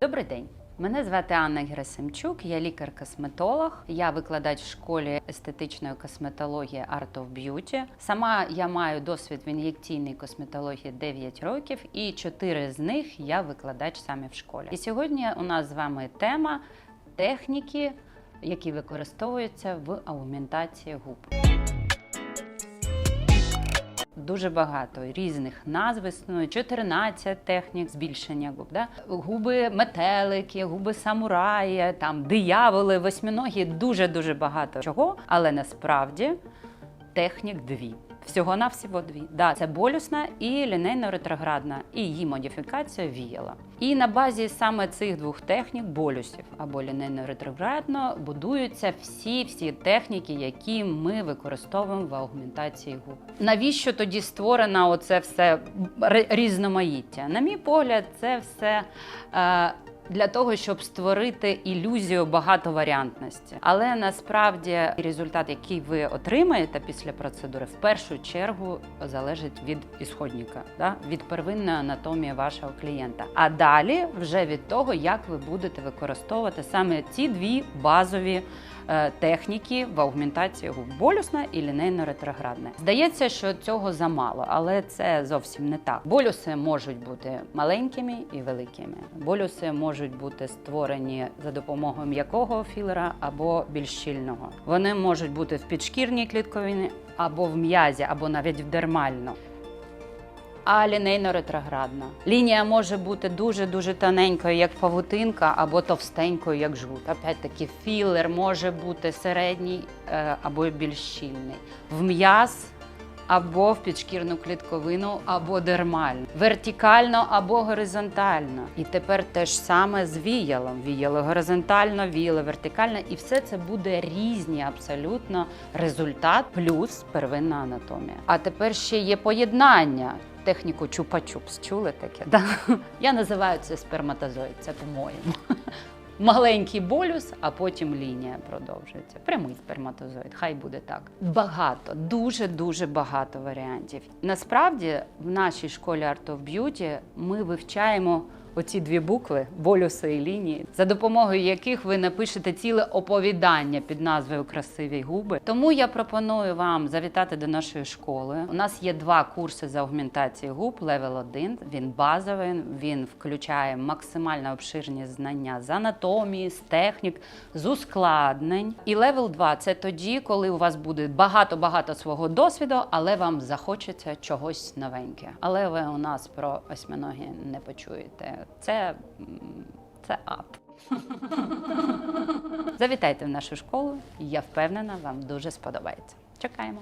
Добрий день. Мене звати Анна Герасимчук, я лікар-косметолог. Я викладач в школі естетичної косметології Art of Beauty. Сама я маю досвід в ін'єкційній косметології 9 років, і 4 з них я викладач саме в школі. І сьогодні у нас з вами тема техніки, які використовуються в аугментації губ. Дуже багато різних назв існує, 14 технік збільшення губ. Да? Губи метелики, губи самураї, там дияволи, восьминогі, дуже дуже багато чого. Але насправді технік дві. Всього навсього дві. Да, це болюсна і лінейно-ретроградна, і її модифікація віяла. І на базі саме цих двох технік болюсів або лінейно-ретроградно будуються всі всі техніки, які ми використовуємо в аугментації губ. Навіщо тоді створено оце все різноманіття? На мій погляд, це все. Е, для того, щоб створити ілюзію багатоваріантності. Але насправді результат, який ви отримаєте після процедури, в першу чергу залежить від ісходника, да? від первинної анатомії вашого клієнта. А далі вже від того, як ви будете використовувати саме ці дві базові. Е, Техніки в аугментації губ болюсна і лінейно-ретроградна. Здається, що цього замало, але це зовсім не так. Болюси можуть бути маленькими і великими. Болюси можуть бути створені за допомогою м'якого філера або більш щільного. Вони можуть бути в підшкірній клітковині або в м'язі, або навіть в дермально. А лінейно-ретроградна. Лінія може бути дуже-дуже тоненькою, як павутинка, або товстенькою, як жгут. Опять-таки, філер може бути середній е, або більш щільний. В м'яз або в підшкірну клітковину, або дермально, вертикально або горизонтально. І тепер те ж саме з віялом. Віяло горизонтально, віяло вертикально, і все це буде різні абсолютно результат плюс первинна анатомія. А тепер ще є поєднання. Техніку чупа-чупс. Чули таке? Да? Я називаю це сперматозоїд, це по-моєму. Маленький болюс, а потім лінія продовжується. Прямий сперматозоїд, хай буде так. Багато, дуже дуже багато варіантів. Насправді, в нашій школі Art of Beauty ми вивчаємо оці дві букви болюси і лінії, за допомогою яких ви напишете ціле оповідання під назвою Красиві губи. Тому я пропоную вам завітати до нашої школи. У нас є два курси з аугментації губ. Левел 1, він базовий, він включає максимально обширні знання з анатомії, з технік, з ускладнень. І левел 2 – це тоді, коли у вас буде багато-багато свого досвіду, але вам захочеться чогось новеньке. Але ви у нас про осьминоги не почуєте. Це, це ад. Завітайте в нашу школу, я впевнена, вам дуже сподобається. Чекаємо.